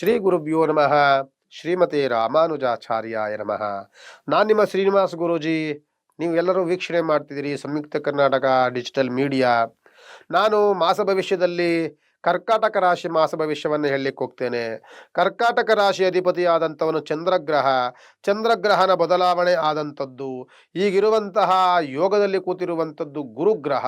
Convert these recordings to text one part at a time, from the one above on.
ಶ್ರೀ ಗುರುಭ್ಯೋ ನಮಃ. ಶ್ರೀಮತಿ ರಾಮಾನುಜಾಚಾರ್ಯಾಯ ನಮಃ. ನಾನು ನಿಮ್ಮ ಶ್ರೀನಿವಾಸ್ ಗುರೂಜಿ. ನೀವು ಎಲ್ಲರೂ ವೀಕ್ಷಣೆ ಮಾಡ್ತಿದ್ದೀರಿ ಸಂಯುಕ್ತ ಕರ್ನಾಟಕ ಡಿಜಿಟಲ್ ಮೀಡಿಯಾ. ನಾನು ಮಾಸ ಭವಿಷ್ಯದಲ್ಲಿ ಕರ್ಕಾಟಕ ರಾಶಿ ಮಾಸ ಭವಿಷ್ಯವನ್ನು ಹೇಳಲಿಕ್ಕೆ ಹೋಗ್ತೇನೆ. ಕರ್ಕಾಟಕ ರಾಶಿ ಅಧಿಪತಿಯಾದಂಥವನು ಚಂದ್ರಗ್ರಹ. ಚಂದ್ರಗ್ರಹನ ಬದಲಾವಣೆ ಆದಂಥದ್ದು. ಈಗಿರುವಂತಹ ಯೋಗದಲ್ಲಿ ಕೂತಿರುವಂಥದ್ದು ಗುರುಗ್ರಹ.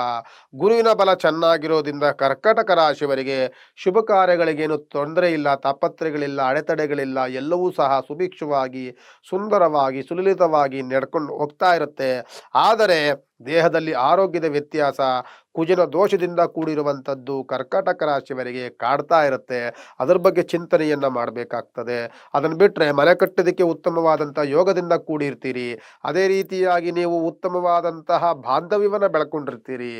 ಗುರುವಿನ ಬಲ ಚೆನ್ನಾಗಿರೋದ್ರಿಂದ ಕರ್ಕಾಟಕ ರಾಶಿಯವರಿಗೆ ಶುಭ ಕಾರ್ಯಗಳಿಗೇನು ತೊಂದರೆ ಇಲ್ಲ ತಾಪತ್ರೆಗಳಿಲ್ಲ ಅಡೆತಡೆಗಳಿಲ್ಲ, ಎಲ್ಲವೂ ಸಹ ಸುಭಿಕ್ಷವಾಗಿ, ಸುಂದರವಾಗಿ, ಸುಲಲಿತವಾಗಿ ನಡ್ಕೊಂಡು ಹೋಗ್ತಾ ಇರುತ್ತೆ. ಆದರೆ ದೇಹದಲ್ಲಿ ಆರೋಗ್ಯದ ವ್ಯತ್ಯಾಸ, ಕುಜನ ದೋಷದಿಂದ ಕೂಡಿರುವಂಥದ್ದು ಕರ್ಕಾಟಕ ರಾಶಿಯವರಿಗೆ ಕಾಡ್ತಾ ಇರುತ್ತೆ. ಅದರ ಬಗ್ಗೆ ಚಿಂತನೆಯನ್ನು ಮಾಡಬೇಕಾಗ್ತದೆ. ಅದನ್ನು ಬಿಟ್ಟರೆ ಮನೆ ಕಟ್ಟೋದಕ್ಕೆ ಉತ್ತಮವಾದಂಥ ಯೋಗದಿಂದ ಕೂಡಿರ್ತೀರಿ. ಅದೇ ರೀತಿಯಾಗಿ ನೀವು ಉತ್ತಮವಾದಂತಹ ಬಾಂಧವ್ಯವನ್ನು ಬೆಳ್ಕೊಂಡಿರ್ತೀರಿ.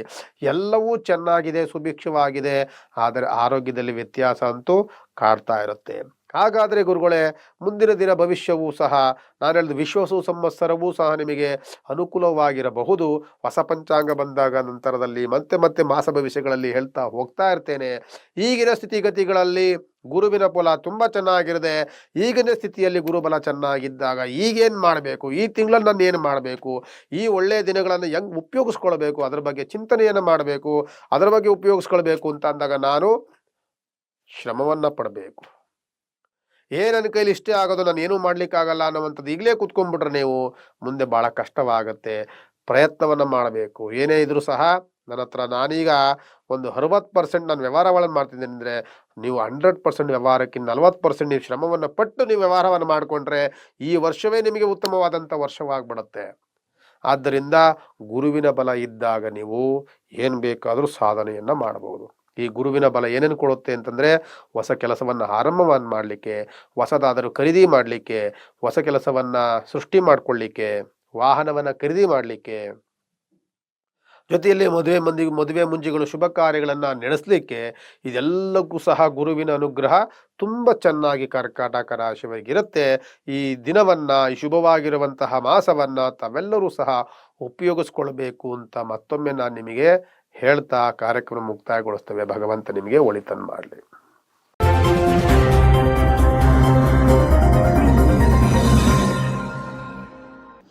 ಎಲ್ಲವೂ ಚೆನ್ನಾಗಿದೆ, ಸುಭಿಕ್ಷವಾಗಿದೆ. ಆದರೆ ಆರೋಗ್ಯದಲ್ಲಿ ವ್ಯತ್ಯಾಸ ಅಂತೂ ಕಾಡ್ತಾ ಇರುತ್ತೆ. ಹಾಗಾದರೆ ಗುರುಗಳೇ, ಮುಂದಿನ ದಿನ ಭವಿಷ್ಯವೂ ಸಹ ನಾನು ಹೇಳಿದ ವಿಶ್ವಸು ಸಂವತ್ಸರವೂ ಸಹ ನಿಮಗೆ ಅನುಕೂಲವಾಗಿರಬಹುದು. ಹೊಸ ಪಂಚಾಂಗ ಬಂದಾಗ ನಂತರದಲ್ಲಿ ಮತ್ತೆ ಮತ್ತೆ ಮಾಸ ಭವಿಷ್ಯಗಳಲ್ಲಿ ಹೇಳ್ತಾ ಹೋಗ್ತಾ ಇರ್ತೇನೆ. ಈಗಿನ ಸ್ಥಿತಿಗತಿಗಳಲ್ಲಿ ಗುರುವಿನ ಫಲ ತುಂಬ ಚೆನ್ನಾಗಿರದೆ, ಈಗಿನ ಸ್ಥಿತಿಯಲ್ಲಿ ಗುರುಬಲ ಚೆನ್ನಾಗಿದ್ದಾಗ ಈಗೇನು ಮಾಡಬೇಕು? ಈ ತಿಂಗಳಲ್ಲಿ ನಾನು ಏನು ಮಾಡಬೇಕು? ಈ ಒಳ್ಳೆಯ ದಿನಗಳನ್ನು ಹೆಂಗ್ ಉಪಯೋಗಿಸ್ಕೊಳ್ಬೇಕು? ಅದ್ರ ಬಗ್ಗೆ ಚಿಂತನೆಯನ್ನು ಮಾಡಬೇಕು. ಅದರ ಬಗ್ಗೆ ಉಪಯೋಗಿಸ್ಕೊಳ್ಬೇಕು ಅಂತ ಅಂದಾಗ ನಾನು ಶ್ರಮವನ್ನು ಪಡಬೇಕು. ಏ ನನ್ನ ಕೈಲಿ ಇಷ್ಟೇ ಆಗೋದು ನಾನು ಏನೂ ಮಾಡ್ಲಿಕ್ಕಾಗಲ್ಲ ಅನ್ನುವಂಥದ್ದು ಈಗಲೇ ಕೂತ್ಕೊಂಡ್ಬಿಟ್ರೆ ನೀವು ಮುಂದೆ ಭಾಳ ಕಷ್ಟವಾಗುತ್ತೆ. ಪ್ರಯತ್ನವನ್ನು ಮಾಡಬೇಕು. ಏನೇ ಇದ್ರೂ ಸಹ ನನ್ನ ಹತ್ರ ನಾನೀಗ ಒಂದು ಅರವತ್ತು ಪರ್ಸೆಂಟ್ ನಾನು ವ್ಯವಹಾರಗಳನ್ನು ಮಾಡ್ತಿದ್ದೀನಿ ಅಂದರೆ ನೀವು ಹಂಡ್ರೆಡ್ ಪರ್ಸೆಂಟ್ ವ್ಯವಹಾರಕ್ಕೆ ನಲ್ವತ್ತು ಪರ್ಸೆಂಟ್ ನೀವು ಶ್ರಮವನ್ನು ಪಟ್ಟು ನೀವು ವ್ಯವಹಾರವನ್ನು ಮಾಡಿಕೊಂಡ್ರೆ ಈ ವರ್ಷವೇ ನಿಮಗೆ ಉತ್ತಮವಾದಂಥ ವರ್ಷವಾಗ್ಬಿಡತ್ತೆ. ಆದ್ದರಿಂದ ಗುರುವಿನ ಬಲ ಇದ್ದಾಗ ನೀವು ಏನು ಬೇಕಾದರೂ ಸಾಧನೆಯನ್ನು ಮಾಡಬಹುದು ಈ ಗುರುವಿನ ಬಲ ಏನೇನು ಕೊಡುತ್ತೆ ಅಂತಂದರೆ, ಹೊಸ ಕೆಲಸವನ್ನು ಆರಂಭವನ್ನು ಮಾಡಲಿಕ್ಕೆ, ಹೊಸದಾದರೂ ಖರೀದಿ ಮಾಡಲಿಕ್ಕೆ, ಹೊಸ ಕೆಲಸವನ್ನು ಸೃಷ್ಟಿ ಮಾಡಿಕೊಳ್ಳಿಕ್ಕೆ, ವಾಹನವನ್ನು ಖರೀದಿ ಮಾಡಲಿಕ್ಕೆ. ಜೊತೆಯಲ್ಲಿ ಮದುವೆ ಮಂದಿ, ಮದುವೆ ಮುಂಜಿಗಳು ಶುಭ ಕಾರ್ಯಗಳನ್ನು ನಡೆಸಲಿಕ್ಕೆ ಇದೆಲ್ಲಕ್ಕೂ ಸಹ ಗುರುವಿನ ಅನುಗ್ರಹ ತುಂಬ ಚೆನ್ನಾಗಿ ಕರ್ಕಾಟಕ ರಾಶಿಯವರಿಗಿರುತ್ತೆ ಈ ದಿನವನ್ನು, ಈ ಶುಭವಾಗಿರುವಂತಹ ಮಾಸವನ್ನು ತಾವೆಲ್ಲರೂ ಸಹ ಉಪಯೋಗಿಸ್ಕೊಳ್ಬೇಕು ಅಂತ ಮತ್ತೊಮ್ಮೆ ನಾನು ನಿಮಗೆ ಹೇಳ್ತಾ ಕಾರ್ಯಕ್ರಮ ಮುಕ್ತಾಯಗೊಳಿಸ್ತವೆ. ಭಗವಂತ ನಿಮಗೆ ಒಳಿತನ್ನು ಮಾಡಲಿ.